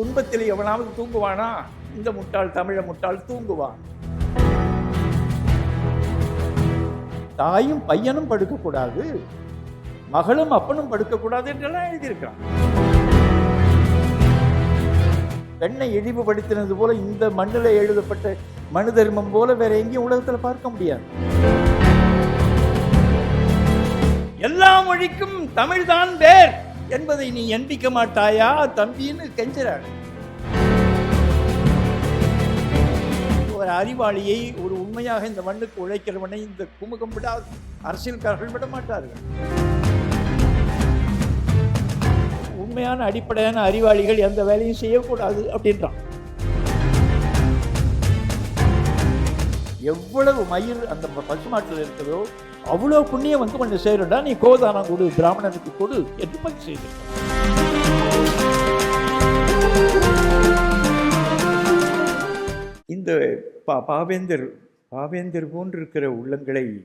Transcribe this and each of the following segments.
துன்பத்தில் எவனாவது தூங்குவானா? இந்த முட்டாள் தமிழ முட்டாள் தூங்குவான். தாயும் பையனும் படுக்கக்கூடாது. மகளும் அப்பனும் படுக்கக்கூடாது என்றெல்லாம் எழுதியிருக்கிறான். பெண்ணை இழிவுபடுத்தினது போல இந்த மண்ணில் எழுதப்பட்ட மனு தர்மம் போல வேற எங்கேயும் உலகத்தில் பார்க்க முடியாது. எல்லா மொழிக்கும் தமிழ்தான் வேர். என்பதை நீ எண்பிக்க மாட்டாயா? தம்பின்னு கெஞ்சுறாள் ஒரு அறிவாளியை ஒரு உண்மையாக இந்த மண்ணுக்கு உழைக்கிறவனை இந்த குமுகம் விடாது அரசியல்காரர்கள் விட மாட்டார்கள். உண்மையான அடிப்படையான அறிவாளிகள் எந்த வேலையும் செய்யக்கூடாது அப்படின்றான். எவ்வளவு மயிர் அந்த பசுமாட்டில் இருக்கிறதோ அவ்வளோ புண்ணியம் வந்து கொஞ்சம் சேரும்டா. நீ கோதானம் கொடு பிராமணனுக்கு கொடு என்று பதிவு செய்திருக்க இந்த பா பாவேந்தர் பாவேந்தர் போன்றிருக்கிற உள்ளங்களை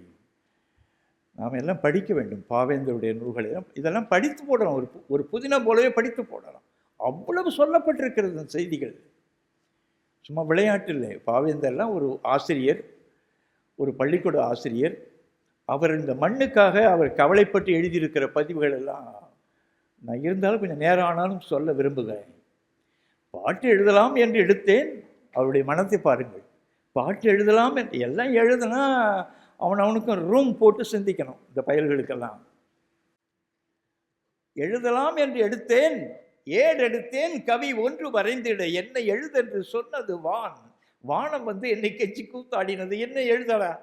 நாம் எல்லாம் படிக்க வேண்டும். பாவேந்தருடைய நூல்களை இதெல்லாம் படித்து போடலாம் ஒரு பு- ஒரு புதினா போலவே படித்து போடலாம் அவ்வளவு சொல்லப்பட்டிருக்கிறது செய்திகள். சும்மா விளையாட்டு இல்லை. பாவேந்தர்லாம் ஒரு ஆசிரியர் ஒரு பள்ளிக்கூட ஆசிரியர் அவர் இந்த மண்ணுக்காக அவர் கவலைப்பட்டு எழுதியிருக்கிற பதிவுகள் எல்லாம் நான் இருந்தாலும் கொஞ்சம் நேரம் ஆனாலும் சொல்ல விரும்புகிறேன். பாட்டு எழுதலாம் என்று எடுத்தேன். அவருடைய மனத்தை பாருங்கள். பாட்டு எழுதலாம் என்று எல்லாம் எழுதுனா அவன் அவனுக்கும் ரூம் போட்டு சிந்திக்கணும் இந்த பயல்களுக்கெல்லாம். எழுதலாம் என்று எடுத்தேன். ஏடெடுத்தேன் கவி ஒன்று வரைந்திட என்னை எழுதென்று சொன்னது வான். வானம் வந்து என்னை கெச்சி கூத்தாடினது என்ன எழுதலா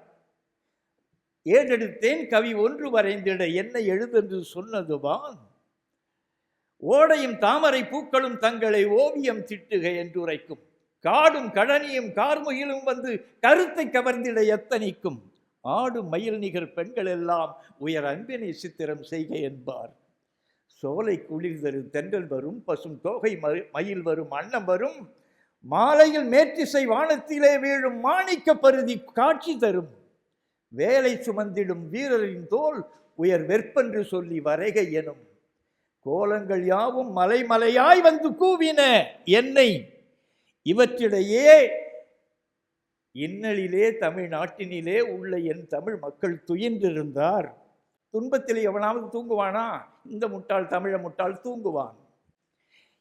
ஏடெடுத்தேன் கவி ஒன்று வரைந்திட என்ன எழுதென்று சொன்னது வான். ஓடையும் தாமரை பூக்களும் தங்களை ஓவியம் திட்டுக என்று உரைக்கும் காடும் கழனியும் கார்முகிலும் வந்து கருத்தை கவர்ந்திட எத்தனிக்கும். ஆடும் மயில் நிகர் பெண்கள் எல்லாம் உயர் அன்பினை சித்திரம் செய்க என்பார். சோலை குளிர் தரும் தென்றல் வரும் பசும் தோகை மயில் வரும் அன்னம் வரும். மாலையில் மேற்றிசை வானத்திலே வீழும் மாணிக்க பருதி காட்சி தரும். வேலை சுமந்திடும் வீரரின் தோல் உயர் வெற்பென்று சொல்லி வரைக எனும். கோலங்கள் யாவும் மலைமலையாய் வந்து கூவின என்னை. இவற்றிடையே இன்னலிலே தமிழ்நாட்டினிலே உள்ள என் தமிழ் மக்கள் துயின்றிருந்தார். துன்பத்தில் எவனாவது தூங்குவானா? இந்த முட்டாள் தமிழ முட்டாள் தூங்குவான்.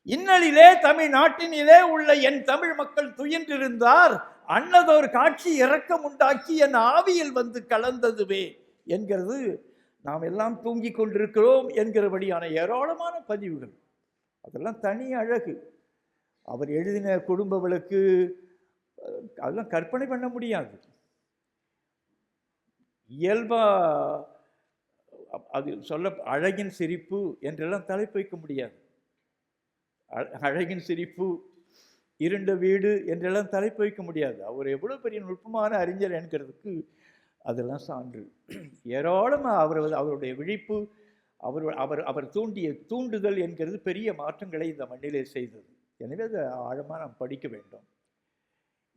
இன்னலிலே தமிழ் நாட்டினிலே உள்ள என் தமிழ் மக்கள் துயின்றிருந்தார். அன்னதோர் காட்சி இரக்கம் உண்டாக்கி என் ஆவியில் வந்து கலந்ததுவே என்கிறது. நாம் எல்லாம் தூங்கிக் கொண்டிருக்கிறோம் என்கிறபடியான ஏராளமான பதிவுகள். அதெல்லாம் தனி அழகு. அவர் எழுதின குடும்ப விளக்கு அதெல்லாம் கற்பனை பண்ண முடியாது. இயல்பாக அ- அது சொல்ல அழகின் சிரிப்பு என்றெல்லாம் தலைப்பு வைக்க முடியாது. அழகின் சிரிப்பு இருண்ட வீடு என்றெல்லாம் தலைப்பு வைக்க முடியாது. அவர் எவ்வளோ பெரிய நுட்பமான அறிஞர் என்கிறதுக்கு அதெல்லாம் சான்று. ஏராளமாக அவர் அவருடைய விழிப்பு அவர் அவர் அவர் தூண்டிய தூண்டுதல் என்கிறது பெரிய மாற்றங்களை இந்த மண்ணிலே செய்தது. எனவே அதை ஆழமாக நாம் படிக்க வேண்டும்.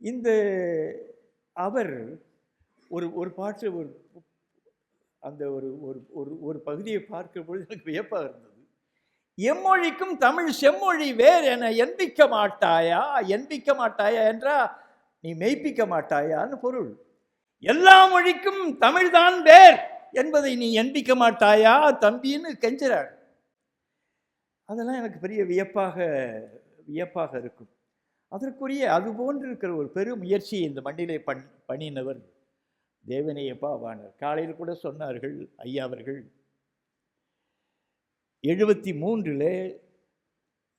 இந்த அவர் ஒரு ஒரு பாட்டு ஒரு அந்த ஒரு ஒரு ஒரு ஒரு பகுதியை பார்க்கிற பொழுது எனக்கு வியப்பாக இருந்தது. எம்மொழிக்கும் தமிழ் செம்மொழி வேறு என எண்பிக்க மாட்டாயா? எண்பிக்க மாட்டாயா என்றா நீ மெய்ப்பிக்க மாட்டாயான்னு பொருள். எல்லா மொழிக்கும் தமிழ்தான் வேர் என்பதை நீ எண்பிக்க மாட்டாயா? தம்பின்னு கெஞ்சுறார். அதெல்லாம் எனக்கு பெரிய வியப்பாக வியப்பாக இருக்கும். அதற்குரிய அது போன்று இருக்கிற ஒரு பெரும் முயற்சியை இந்த மண்ணிலே பண் பண்ணினவர் தேவனையப்பா வாணர் காலையில் கூட சொன்னார்கள் ஐயா அவர்கள். எழுபத்தி மூன்றில்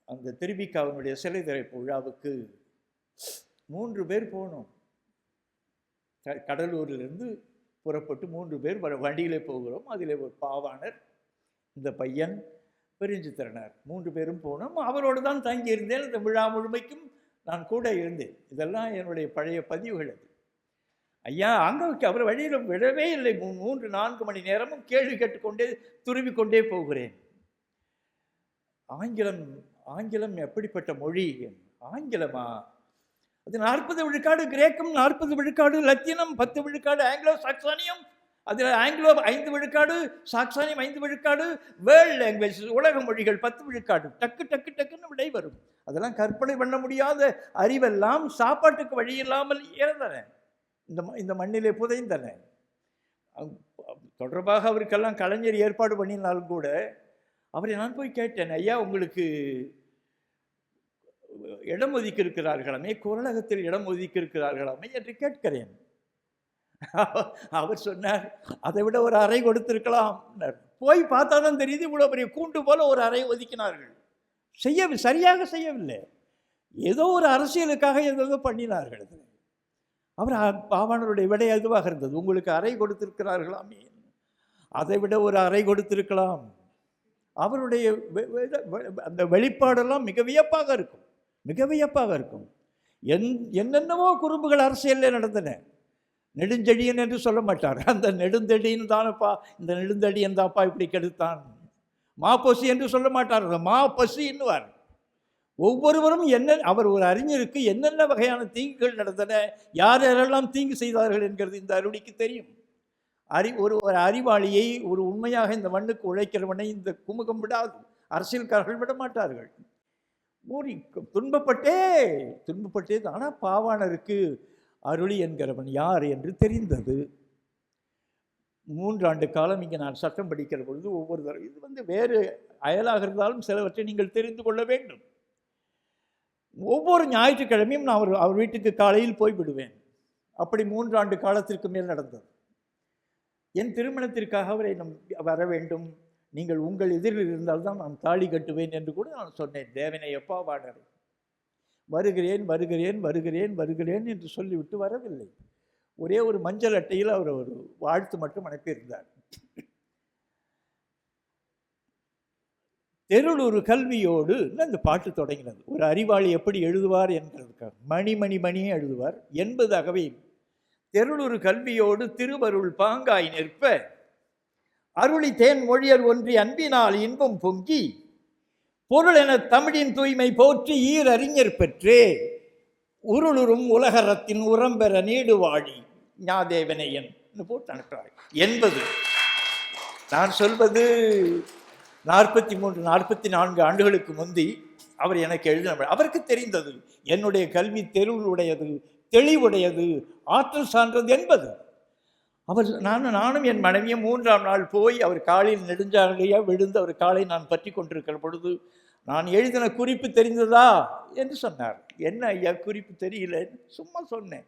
அந்த திருவிக்காவினுடைய சிலை திறப்பு விழாவுக்கு மூன்று பேர் போனோம். க- கடலூரிலிருந்து புறப்பட்டு மூன்று பேர் வ- வண்டியிலே போகிறோம். அதில் ஒரு பாவாணர் இந்த பையன் பெருஞ்சித்திரனார். மூன்று பேரும் போனோம். அவரோடு தான் தங்கியிருந்தேன். இந்த விழா முழுமைக்கும் நான் கூட இருந்தேன். இதெல்லாம் என்னுடைய பழைய பதிவுகள் அது. ஐயா அங்கே அவர் வழியில் விடவே இல்லை. மூ- மூன்று நான்கு மணி நேரமும் கேள்வி கேட்டுக்கொண்டே துருவி கொண்டே போகிறேன். ஆங்கிலம் ஆங்கிலம் எப்படிப்பட்ட மொழி? ஆங்கிலமா? அது நாற்பது விழுக்காடு கிரேக்கம் நாற்பது விழுக்காடு லத்தீனம் பத்து விழுக்காடு ஆங்கிலோ சாக்சானியம் அதில் ஆங்கிலோ ஐந்து விழுக்காடு சாக்சானியம் ஐந்து விழுக்காடு வேர்ல்ட் லாங்குவேஜ் உலக மொழிகள் பத்து விழுக்காடு. டக்கு டக்கு டக்குன்னு விடை வரும். அதெல்லாம் கற்பனை பண்ண முடியாத அறிவெல்லாம் சாப்பாட்டுக்கு வழி இல்லாமல் இறந்தன. இந்த ம- இந்த மண்ணிலே புதைந்தன. தொடர்பாக அவருக்கெல்லாம் கலைஞர் ஏற்பாடு பண்ணினாலும் கூட அவரை நான் போய் கேட்டேன் ஐயா உங்களுக்கு இடம் ஒதுக்கி இருக்கிறார்களாமே குரலகத்தில் இடம் ஒதுக்கி இருக்கிறார்களாமே என்று கேட்கிறேன். அவர் சொன்னார் அதை விட ஒரு அறை கொடுத்திருக்கலாம். போய் பார்த்தா தான் தெரியுது இவ்வளோ பெரிய கூண்டு போல ஒரு அறை ஒதுக்கினார்கள். செய்ய சரியாக செய்யவில்லை. ஏதோ ஒரு அரசியலுக்காக ஏதோ பண்ணினார்கள். அது. அவர் பாவானருடைய பாவாணருடைய விடை அதுவாக இருந்தது. உங்களுக்கு அறை கொடுத்திருக்கிறார்களாமே அதை விட ஒரு அறை கொடுத்திருக்கலாம். அவருடைய அந்த வெளிப்பாடெல்லாம் மிக வியப்பாக இருக்கும். மிக வியப்பாக இருக்கும். என் என்னென்னவோ குறும்புகள் அரசியலில் நடந்தன. நெடுஞ்செழியன் என்று சொல்ல மாட்டார். அந்த நெடுந்தடியன் தானப்பா இந்த நெடுந்தடியன் தான்ப்பா இப்படி கெடுத்தான். மாப்பசி என்று சொல்ல மாட்டார். அந்த மா ஒவ்வொருவரும் என்ன அவர் ஒரு அறிஞருக்கு என்னென்ன வகையான தீங்குகள் நடந்தன யார் யாரெல்லாம் தீங்கு செய்தார்கள் என்கிறது இந்த அருளிக்கு தெரியும். அறி ஒரு ஒரு அறிவாளியை ஒரு உண்மையாக இந்த மண்ணுக்கு உழைக்கிறவனை இந்த குமுகம் விடாது. அரசியல்காரர்கள் விட மாட்டார்கள் மூடி துன்பப்பட்டே துன்பப்பட்டே ஆனால் பாவாணருக்கு அருளி என்கிறவன் யார் என்று தெரிந்தது. மூன்றாண்டு காலம் இங்கே நான் சட்டம் படிக்கிற பொழுது ஒவ்வொரு தடவை இது வந்து வேறு அயலாக இருந்தாலும் சிலவற்றை நீங்கள் தெரிந்து கொள்ள வேண்டும். ஒவ்வொரு ஞாயிற்றுக்கிழமையும் நான் அவர் அவர் வீட்டுக்கு காலையில் போய் விடுவேன். அப்படி மூன்றாண்டு காலத்திற்கு மேல் நடந்தது. என் திருமணத்திற்காக அவரை நம் வர வேண்டும். நீங்கள் உங்கள் எதிரில் இருந்தால்தான் நான் தாலி கட்டுவேன் என்று கூட நான் சொன்னேன். தேவனை எப்பா வாடர் வருகிறேன் வருகிறேன் வருகிறேன் வருகிறேன் என்று சொல்லிவிட்டு வரவில்லை. ஒரே ஒரு மஞ்சள் அட்டையில் அவர் ஒரு வாழ்த்து மட்டும் அனுப்பியிருந்தார். தெருளூர் கல்வியோடு அந்த பாட்டு தொடங்கினது. ஒரு அறிவாளி எப்படி எழுதுவார் என்கிறதுக்காக. மணி மணி மணியே எழுதுவார். என்பதாகவே தெருளூர் கல்வியோடு திருவருள் பாங்காய் நிற்ப அருளி தேன் மொழியர் ஒன்றி அன்பினால் இன்பம் பொங்கி பொருள் என தமிழின் தூய்மை போற்றி ஈர் அறிஞர் பெற்றே உருளுறும் உலகரத்தின் உரம்பெற நீடு வாழி ஞாதேவனையன். போட்டு அனுப்புகிறார் என்பது நான் சொல்வது நாற்பத்தி மூன்று நாற்பத்தி நான்கு ஆண்டுகளுக்கு முந்தி அவர் எனக்கு எழுதின அவருக்கு தெரிந்தது என்னுடைய கல்வி தெருவுடையது தெளிவுடையது ஆற்றல் சான்றது என்பது. அவர் நானும் நானும் என் மனைவியும் மூன்றாம் நாள் போய் அவர் காலில் நெடுஞ்சாலையாக விழுந்து அவர் காலை நான் பற்றி கொண்டிருக்கிற பொழுது நான் எழுதின குறிப்பு தெரிந்ததா என்று சொன்னார். என்ன ஐயா குறிப்பு தெரியல? சும்மா சொன்னேன்.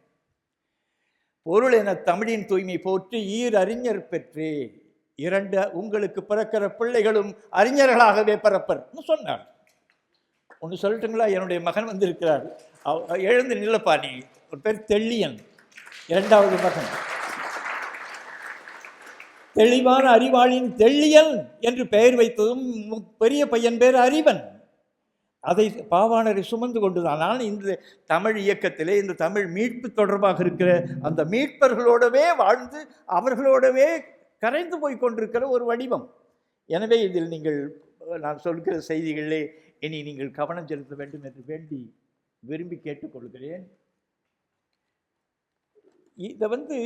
பொருள் என தமிழின் தூய்மை போற்றி ஈர் அறிஞர் பெற்றே இரண்டு உங்களுக்கு பிறக்கிற பிள்ளைகளும் அறிஞர்களாகவே பிறப்பர்னு சொன்னார் ஒன்று சொல்லட்டுங்களா? என்னுடைய மகன் வந்திருக்கிறார். அவ- எழுந்து நில்லப்பா நீ. ஒரு பேர் தெள்ளியன். இரண்டாவது மகன். தெளிவான அறிவாளின் தெள்ளியன் என்று பெயர் வைத்ததும் பெரிய பையன் பேர் அறிவன். அதை பாவாணரை சுமந்து கொண்டுதான். நான் இந்த தமிழ் இயக்கத்திலே இந்த தமிழ் மீட்பு தொடர்பாக இருக்கிற அந்த மீட்பர்களோடவே வாழ்ந்து அவர்களோடவே கரைந்து போய் கொண்டிருக்கிற ஒரு வடிவம். எனவே இதில் நீங்கள் நான் சொல்கிற செய்திகளே இனி நீங்கள் கவனம் செலுத்த வேண்டும் என்று வேண்டி விரும்பி கேட்டுக்கொள்கிறேன். இதை வந்து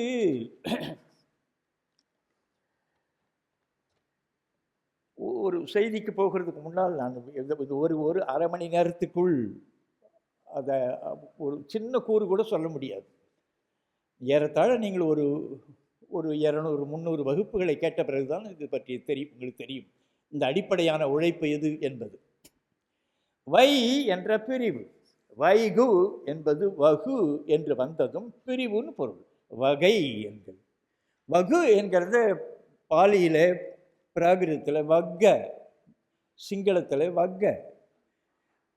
ஒரு செய்திக்கு போகிறதுக்கு முன்னால் நான் இது ஒரு ஒரு அரை மணி நேரத்துக்குள் அதை ஒரு சின்ன கூறு கூட சொல்ல முடியாது. ஏறத்தாழ நீங்கள் ஒரு ஒரு இரநூறு முந்நூறு வகுப்புகளை கேட்ட பிறகுதான் இது பற்றி தெரியும் உங்களுக்கு தெரியும். இந்த அடிப்படையான உழைப்பு எது என்பது. வை என்ற பிரிவு. வைகு என்பது வகு என்று வந்ததும் பிரிவுன்னு பொருள். வகை என்கிறது. வகு என்கிறது பாலியில் பிராகிருதத்தில் வக்க சிங்களத்தில் வக்க.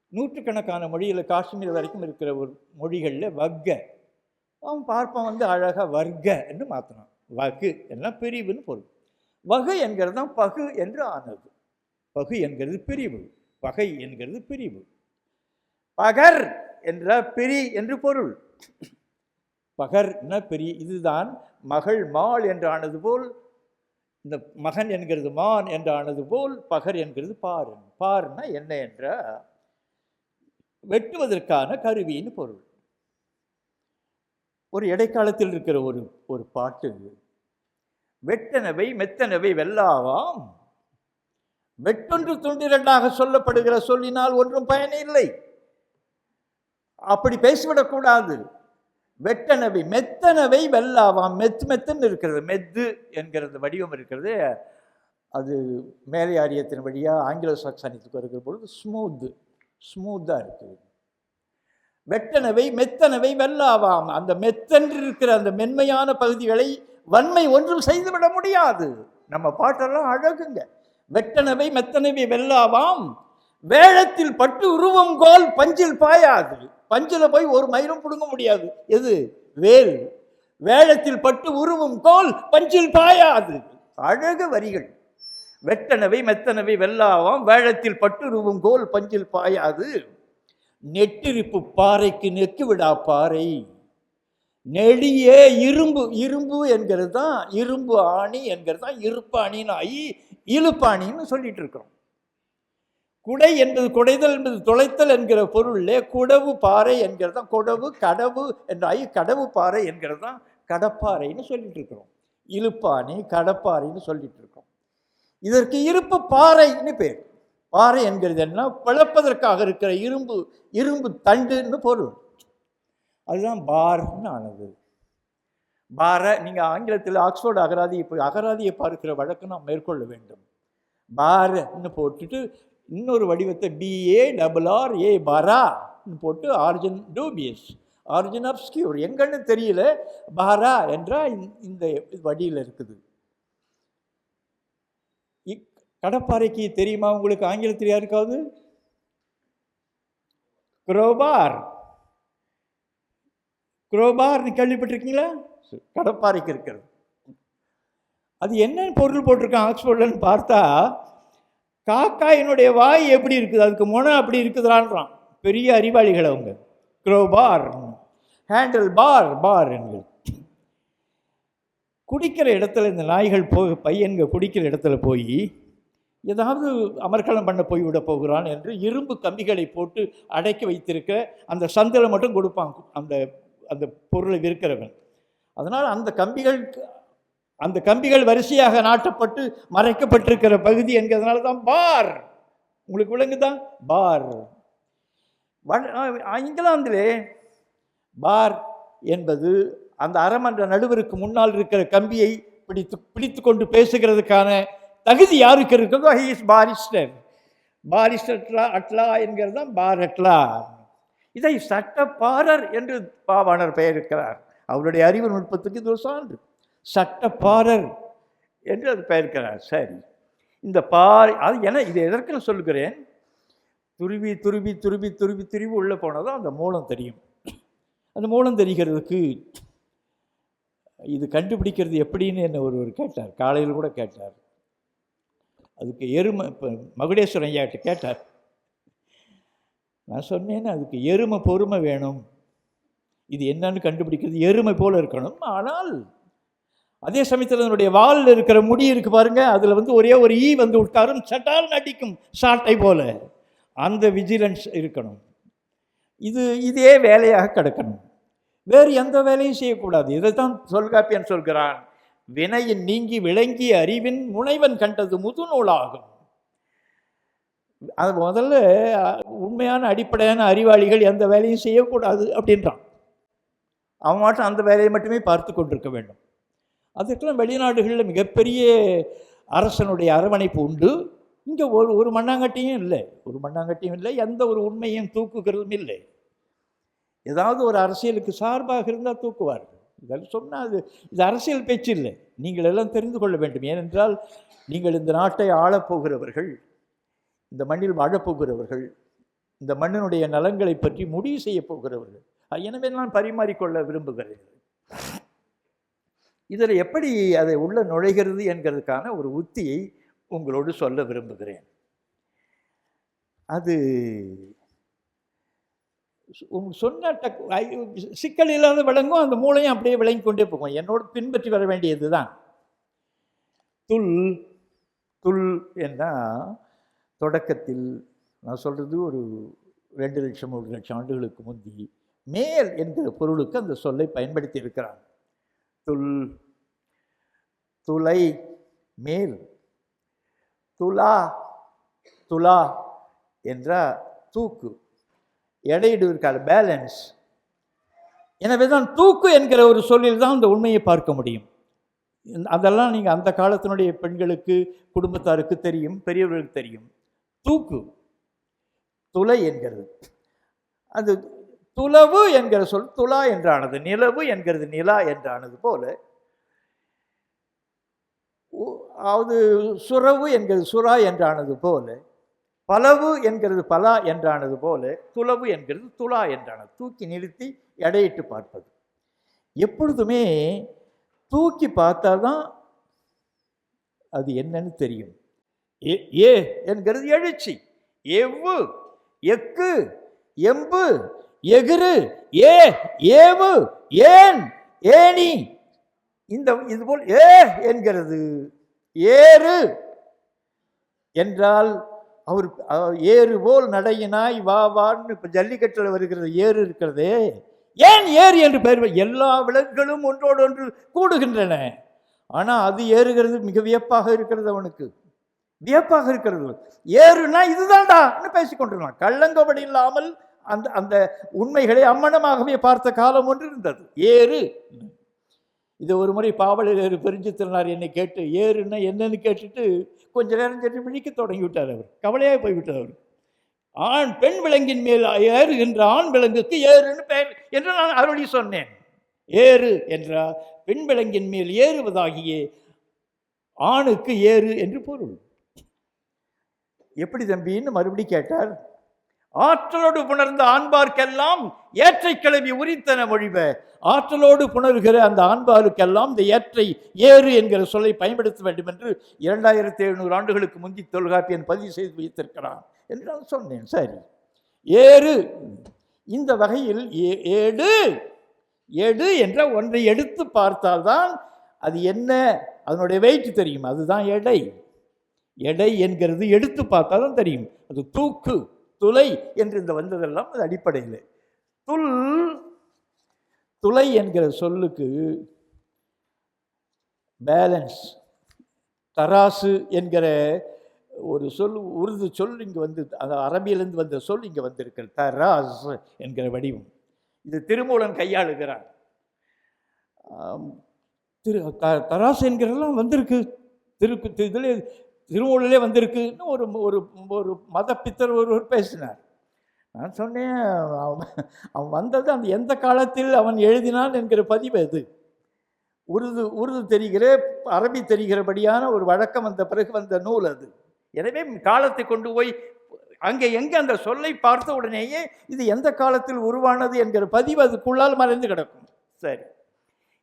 நூற்றுக்கணக்கான மொழியில் காஷ்மீர் வரைக்கும் இருக்கிற ஒரு மொழிகளில் வக்க. அவன் பார்ப்பான் வந்து அழகாக வர்க்க என்று மாற்றினான் வகு என்ன பிரிவுன்னு பொருள். வகு என்கிறது தான் பகு என்று ஆனது. பகு என்கிறது பிரிவு. பகை என்கிறது பிரிவு. பகர் என்ற பிரி என்று பொருள். பகர் என்ன பெரிய இதுதான் மகள் மாள் என்று ஆனது போல் இந்த மகன் என்கிறது மான் என்று ஆனது போல் பகர் என்கிறது பார். பார்னா என்ன என்ற வெட்டுவதற்கான கருவின்னு பொருள். ஒரு இடைக்காலத்தில் இருக்கிற ஒரு ஒரு பாட்டு. வெட்டனவை மெத்தனவை வெல்லாவாம். வெட்டொன்று துண்டிரண்டாக சொல்லப்படுகிற சொல்லினால் ஒன்றும் பயனில்லை அப்படி பேசிவிடக்கூடாது வெட்டனவை மெத்தனவை வெல்லாவாம். மெத்து மெத்தன்னு இருக்கிறது. மெத்து என்கிறது வடிவம் இருக்கிறது. அது மேலை ஆரியத்தின் வழியாக ஆங்கில சாக்சானியத்துக்கு வருகிற பொழுது ஸ்மூத்து ஸ்மூத்தாக இருக்குது. வெட்டனவை மெத்தனவை வெல்லாவாம். அந்த மெத்தன்று இருக்கிற அந்த மென்மையான பகுதிகளை வன்மை ஒன்றும் செய்துவிட முடியாது. நம்ம பாட்டெல்லாம் அழகுங்க. வெட்டனவை மெத்தனவை வெல்லாவாம். வேழத்தில் பட்டு உருவம் கோல் பஞ்சில் பாயாது. பஞ்சில் போய் ஒரு மயிலும் பிடுங்க முடியாது. எது? வேல். வேழத்தில் பட்டு உருவும் கோல் பஞ்சில் பாயாது. அழகு வரிகள். வெட்டனவை மெத்தனவை வெல்லாவாம். வேழத்தில் பட்டுருவும் கோல் பஞ்சில் பாயாது. நெட்டிருப்பு பாறைக்கு நெக்கு விடா பாறை. நெடிய இரும்பு இரும்பு என்கிறது தான் இரும்பு ஆணி என்கிறது தான் இருப்பாணின்னு ஆகி இழுப்பாணின்னு சொல்லிட்டு இருக்கிறோம் குடை என்பது குடைதல் என்பது துளைத்தல் என்கிற பொருளிலே குடவு பாறை என்கிறது தான் குடவு கடவு என்றாகி கடவு பாறை என்கிறது தான் கடப்பாறைன்னு சொல்லிட்டு இருக்கிறோம் இழுப்பாணி கடப்பாறைன்னு சொல்லிட்டு இருக்கோம் இதற்கு இருப்பு பாறைன்னு பேர். பாறை என்கிறது என்ன? பிளப்பதற்காக இருக்கிற இரும்பு இரும்பு தண்டுன்னு பொருள். அதுதான் பார்ன்னு ஆனது. பார நீங்கள் ஆங்கிலத்தில் ஆக்ஸ்போர்டு அகராதி இப்போ அகராதியை பார்க்கிற வழக்கு நாம் மேற்கொள்ள வேண்டும். பாரன்னு போட்டுட்டு இன்னொரு வடிவத்தை பிஏ டபுள் ஆர் ஏ பாரான்னு போட்டு ஆர்ஜின் டூபியஸ் ஆர்ஜின் அப்ஸ்கியூர். எங்கன்னு தெரியல. பாரா என்றால் இந்த வடியில் இருக்குது. கடப்பாறைக்கு தெரியுமா உங்களுக்கு? ஆங்கிலத்தில் யாருக்காவது? குரோபார். குரோபார்னு கேள்விப்பட்டிருக்கீங்களா? கடப்பாறைக்கு இருக்கிறது. அது என்ன பொருள் போட்டிருக்கான் ஆக்ஸ்போர்ட்லன்னு பார்த்தா காக்காயினுடைய வாய் எப்படி இருக்குது? அதுக்கு முனை அப்படி இருக்குதுலான்றான் பெரிய அறிவாளிகள் அவங்க. குரோபார். ஹேண்டில் பார் பார் என்கிறது. குடிக்கிற இடத்துல இந்த நாய்கள் போய் பையன்க குடிக்கிற இடத்துல போய் ஏதாவது அமர்க்களம் பண்ண போய்விட போகிறான் என்று இரும்பு கம்பிகளை போட்டு அடக்கி வைத்திருக்க அந்த சந்தில் மட்டும் கொடுப்பான் அந்த அந்த பொருளை விற்கிறவன். அதனால் அந்த கம்பிகள் அந்த கம்பிகள் வரிசையாக நாட்டப்பட்டு மறைக்கப்பட்டிருக்கிற பகுதி என்கிறதுனால தான் பார். உங்களுக்கு விளங்குதான் பார். ஆ, இங்கிலாந்திலே பார் என்பது அந்த அறமன்ற நடுவருக்கு முன்னால் இருக்கிற கம்பியை பிடித்து பிடித்து கொண்டு பேசுகிறதுக்கான தகுதி யாருக்கு இருக்குதோ he is barrister barrister at law at law என்கிறது தான் பார் அட்லா இதை சட்டப்பாரர் என்று பாவாணர் பெயரிருக்கிறார் அவருடைய அறிவு நுட்பத்துக்கு இது ஒரு சான்று. சட்டப்பாரர் என்று அது பெயர்க்கிறார் சரி. இந்த பார் அது என இது எதற்கு நான் சொல்லுகிறேன்? துருவி துருவி துருவி துருவி துருவி உள்ளே போனதும் அந்த மூலம் தெரியும். அந்த மூலம் தெரிகிறதுக்கு இது கண்டுபிடிக்கிறது எப்படின்னு என்ன ஒருவர் கேட்டார். காலையில் கூட கேட்டார். அதுக்கு எருமை இப்போ மகுடேஸ்வரன் ஐயாட்ட கேட்டார். நான் சொன்னேன்னு அதுக்கு எருமை பொறுமை வேணும். இது என்னன்னு கண்டுபிடிக்கிறது எருமை போல் இருக்கணும். ஆனால் அதே சமயத்தில் அதனுடைய வாலில் இருக்கிற முடி இருக்கு பாருங்க அதில் வந்து ஒரே ஒரு ஈ வந்து உட்காரும் சட்டால் நடிக்கும் சாட்டை போல. அந்த விஜிலன்ஸ் இருக்கணும். இது இதே வேலையாக கிடக்கணும். வேறு எந்த வேலையும் செய்யக்கூடாது. இதை தான் சொல்காப்பியன் சொல்கிறான். வினையின் நீங்கி விளங்கிய அறிவின் முனைவன் கண்டது முதுநூலாகும். அது முதல்ல உண்மையான அடிப்படையான அறிவாளிகள் எந்த வேலையும் செய்யக்கூடாது அப்படின்றான். அவன் மட்டும் அந்த வேலையை மட்டுமே பார்த்து கொண்டிருக்க வேண்டும். அதுக்கெல்லாம் வெளிநாடுகளில் மிகப்பெரிய அரசனுடைய அரவணைப்பு உண்டு. இங்கே ஒரு ஒரு மண்ணாங்கட்டியும் இல்லை. ஒரு மண்ணாங்கட்டியும் இல்லை. எந்த ஒரு உண்மையும் தூக்குகிறதும் இல்லை. ஏதாவது ஒரு அரசியலுக்கு சார்பாக இருந்தால் தூக்குவார்கள். இதெல்லாம் சொன்னால் அது இது அரசியல் பேச்சு இல்லை நீங்கள் எல்லாம் தெரிந்து கொள்ள வேண்டும். ஏனென்றால் நீங்கள் இந்த நாட்டை ஆளப்போகிறவர்கள் இந்த மண்ணில் வாழப்போகிறவர்கள் இந்த மண்ணினுடைய நலன்களை பற்றி முடிவு செய்ய போகிறவர்கள். எனவே நான் பரிமாறிக்கொள்ள விரும்புகிறேன் இதில் எப்படி அதை உள்ள நுழைகிறது என்கிறதுக்கான ஒரு உத்தியை உங்களோடு சொல்ல விரும்புகிறேன். அது சு- சொன்ன டக் ஐ- சிக்கல் இல்லாத விளங்கும் அந்த மூளையும் அப்படியே விளங்கி கொண்டே போகும். என்னோட பின்பற்றி வர வேண்டியது தான் துல் துல் என்ன தொடக்கத்தில் நான் சொல்கிறது ஒரு ரெண்டு லட்சம் ஒரு லட்சம் ஆண்டுகளுக்கு முந்தி மேல் என்கிற பொருளுக்கு அந்த சொல்லை பயன்படுத்தி இருக்கிறான். துல் துளை மேல். துலா துலா என்ற தூக்கு. எடையிடுவதற்கான பேலன்ஸ் எனவே தான் தூக்கு என்கிற ஒரு சொல்லில் தான் அந்த உண்மையை பார்க்க முடியும். அதெல்லாம் நீங்கள் அந்த காலத்தினுடைய பெண்களுக்கு குடும்பத்தாருக்கு தெரியும் பெரியவர்களுக்கு தெரியும். தூக்கு. துளை என்கிறது. அது துளவு என்கிற சொல் துலா என்றானது நிலவு என்கிறது நிலா என்றானது போல. அதாவது சுரவு என்கிறது சுறா என்றானது போல. பலவு என்கிறது பலா என்றானது போல துளவு என்கிறது துலா என்றானது. தூக்கி நிறுத்தி எடையிட்டு பார்ப்பது. எப்பொழுதுமே தூக்கி பார்த்தா தான் அது என்னன்னு தெரியும். ஏ ஏ என்கிறது எழுச்சி. எவ்வு எக்கு எம்பு எகிறு ஏ ஏவு ஏன் ஏனி இந்த இதுபோல் ஏ என்கிறது. ஏறு என்றால் அவர் ஏறு போல் நடையினாய் வா வான்னு இப்போ ஜல்லிக்கட்டில் வருகிறது ஏறு இருக்கிறதே. ஏன் ஏறு என்று பெயர் எல்லா விலங்குகளும் ஒன்றோடு ஒன்று கூடுகின்றன. ஆனால் அது ஏறுகிறது மிக வியப்பாக இருக்கிறது அவனுக்கு. வியப்பாக இருக்கிறது. ஏறுனா இதுதான்டான்னு பேசிக்கொண்டிருந்தான் கள்ளங்கபடி இல்லாமல் அந்த அந்த உண்மைகளை அம்மனமாகவே பார்த்த காலம் ஒன்று இருந்தது. ஏறு. இது ஒரு முறை பாவலர் ஏறு பெருஞ்சு என்னை கேட்டு ஏறுன்னா என்னன்னு கேட்டுட்டு கொஞ்ச நேரம் சென்று விழிக்க தொடங்கி விட்டார் அவர். கவலையாக போய்விட்டார் அவர். ஆண் பெண் விலங்கின் மேல் ஏறுகின்ற ஆண் விலங்குக்கு ஏறுன்னு பெயர் என்று நான் அருளி சொன்னேன். ஏறு என்றால் பெண் விலங்கின் மேல் ஏறுவதாகிய ஆணுக்கு ஏறு என்று பொருள். எப்படி தம்பின்னு மறுபடி கேட்டார். ஆற்றலோடு புணர்ந்த ஆண்பார்க்கெல்லாம் ஏற்றை கிளவி உரித்தன மொழிவ ஆற்றலோடு புணர்கிற அந்த ஆண்பாருக்கெல்லாம் இந்த ஏற்றை ஏறு என்கிற சொல்லை பயன்படுத்த வேண்டும் என்று இரண்டாயிரத்தி எழுநூறு ஆண்டுகளுக்கு முந்தி தொல்காப்பியன் பதிவு செய்து வைத்திருக்கிறான் என்று நான் சொன்னேன். சரி. ஏறு. இந்த வகையில் ஏ- ஏடு. எடு என்ற ஒன்றை எடுத்து பார்த்தால்தான் அது என்ன? அதனுடைய வெயிட் தெரியும். அதுதான் எடை. எடை என்கிறது எடுத்து பார்த்தாலும் தெரியும். அது தூக்கு. துளை என்று இந்த வந்ததெல்லாம் அது அடிப்படையில். துல் துளை என்கிற சொல்லுக்கு பேலன்ஸ் தராசு என்கிற ஒரு சொல் உருது சொல் இங்கே வந்து அந்த அரபியிலிருந்து வந்த சொல் இங்கே வந்திருக்கிறது. தராஸ் என்கிற வடிவம். இது திருமூலன் கையாளுகிறான். திரு த- தராசு என்கிறதெல்லாம் வந்திருக்கு. திருக்கு இதில் திருமூலிலே வந்திருக்குன்னு ஒரு ஒரு ஒரு மத பித்தர் ஒருவர் பேசினார். நான் சொன்னேன் அவன் அவன் வந்தது அந்த எந்த காலத்தில் அவன் எழுதினான் என்கிற பதிவு அது. உருது உருது தெரிகிற அரபி தெரிகிறபடியான ஒரு வழக்கம் வந்த பிறகு வந்த நூல் அது. எனவே காலத்தை கொண்டு போய் அங்கே எங்கே அந்த சொல்லை பார்த்த உடனேயே இது எந்த காலத்தில் உருவானது என்கிற பதிவு அதுக்குள்ளால் மறைந்து கிடக்கும். சரி.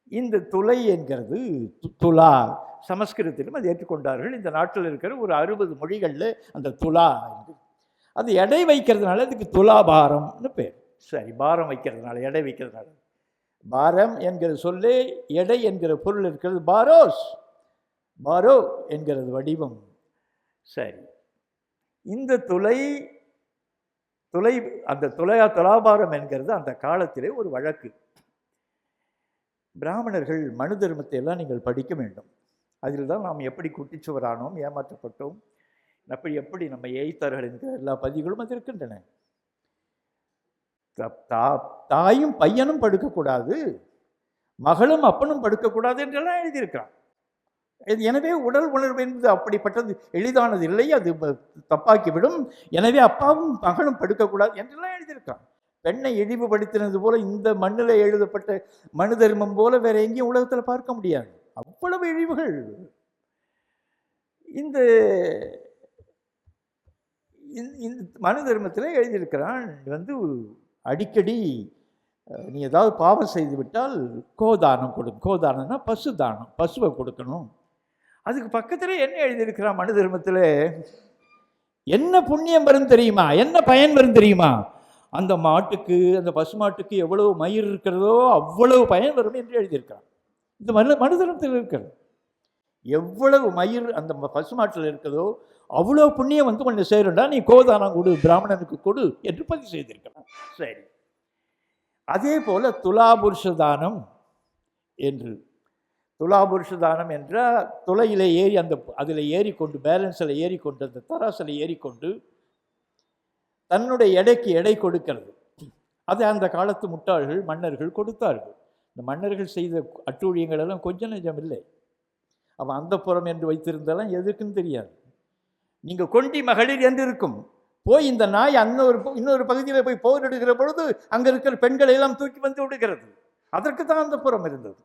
இந்த துளை என்கிறது து- துலா. சமஸ்கிருதத்திலும் அதை ஏற்றுக்கொண்டார்கள். இந்த நாட்டில் இருக்கிற ஒரு அறுபது மொழிகளில் அந்த துலா என்று. அது எடை வைக்கிறதுனால அதுக்கு துலாபாரம்னு பேர். சரி பாரம் வைக்கிறதுனால எடை வைக்கிறதுனால. பாரம் என்கிற சொல்லே எடை என்கிற பொருள் இருக்கிறது. பாரோஸ். பாரோ என்கிறது வடிவம். சரி. இந்த துளை துளை அந்த துளையா துலாபாரம் என்கிறது அந்த காலத்திலே ஒரு வழக்கு. பிராமணர்கள் மனு தர்மத்தை எல்லாம் நீங்கள் படிக்க வேண்டும். அதில் தான் நாம் எப்படி குட்டிச்சுவரானோம் ஏமாற்றப்பட்டோம் அப்படி எப்படி நம்ம ஏய்த்தார்கள் என்கிற எல்லா பதிவுகளும் அது இருக்கின்றன. த- தா- தாயும் பையனும் படுக்கக்கூடாது மகளும் அப்பனும் படுக்கக்கூடாது என்றெல்லாம் எழுதியிருக்கிறான். இது எனவே உடல் உணர்வு என்பது அப்படிப்பட்டது எளிதானது இல்லை அது தப்பாக்கிவிடும். எனவே அப்பாவும் மகளும் படுக்கக்கூடாது என்றெல்லாம் எழுதியிருக்கான் பெண்ணை இழிவுபடுத்தினது போல இந்த மண்ணில் எழுதப்பட்ட மனு தர்மம் போல வேற எங்கேயும் உலகத்தில் பார்க்க முடியாது. அவ்வளவு இழிவுகள். இந்த இந்த- இந்த மனு தர்மத்தில் எழுதியிருக்கிறான் வந்து அடிக்கடி நீ ஏதாவது பாவம் செய்து விட்டால் கோதானம் கொடு. கோதானம்னா பசு தானம் பசுவை கொடுக்கணும். அதுக்கு பக்கத்தில் என்ன எழுதியிருக்கிறான் மனு தர்மத்தில்? என்ன புண்ணியம் வரும் தெரியுமா? என்ன பயன் வரும் தெரியுமா? அந்த மாட்டுக்கு அந்த பசு மாட்டுக்கு எவ்வளவு மயிர் இருக்கிறதோ அவ்வளவு பயன் வரும் என்று எழுதியிருக்கிறான். இந்த மனு மனுதனத்தில் இருக்கிறது. எவ்வளவு மயிர் அந்த ம- பசு மாட்டில் இருக்கிறதோ அவ்வளோ புண்ணியம் வந்து கொஞ்சம் சேருண்டா நீ கோதானம் கொடு பிராமணனுக்கு கொடு என்று பதிவு செய்திருக்கிறான். சரி. அதே போல் துலாபுருஷ தானம் என்று துலாபுருஷ தானம் என்றால் துளையில் ஏறி அந்த அதில் ஏறிக்கொண்டு பேலன்ஸில் ஏறிக்கொண்டு அந்த தராசில் ஏறிக்கொண்டு தன்னுடைய எடைக்கு எடை கொடுக்கிறது. அதை அந்த காலத்து முட்டாள்கள் மன்னர்கள் கொடுத்தார்கள். இந்த மன்னர்கள் செய்த அட்டூழியங்கள் எல்லாம் கொஞ்சம் நெஞ்சம் இல்லை. அவன் அந்த புறம் என்று வைத்திருந்தெல்லாம் எதுக்குன்னு தெரியாது. நீங்கள் கொண்டி மகளிர் என்று இருக்கும். போய் இந்த நாய் அன்னொரு இன்னொரு பகுதியில் போய் போரிடுகிற பொழுது அங்கே இருக்கிற பெண்களை எல்லாம் தூக்கி வந்து விடுகிறது. அதற்கு தான் அந்த புறம் இருந்தது.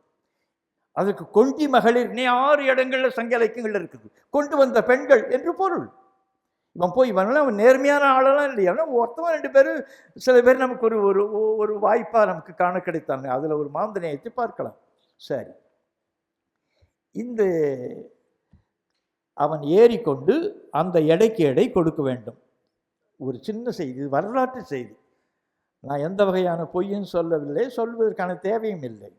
அதற்கு கொண்டி மகளிர்னே ஆறு இடங்களில் சங்க இலக்கியங்கள் இருக்குது. கொண்டு வந்த பெண்கள் என்று பொருள். இவன் போய் இவனெல்லாம் அவன் நேர்மையான ஆளெல்லாம் இல்லையா. ஒருத்தவன் ரெண்டு பேர் சில பேர் நமக்கு ஒரு ஒரு ஒரு வாய்ப்பாக நமக்கு காண கிடைத்தாங்க அதில் ஒரு மாந்தனையத்தை பார்க்கலாம். சரி. இந்த அவன் ஏறிக்கொண்டு அந்த எடைக்கு எடை கொடுக்க வேண்டும். ஒரு சின்ன செய்தி வரலாற்று செய்தி. நான் எந்த வகையான பொய்யும் சொல்லவில்லை சொல்வதற்கான தேவையும் இல்லை.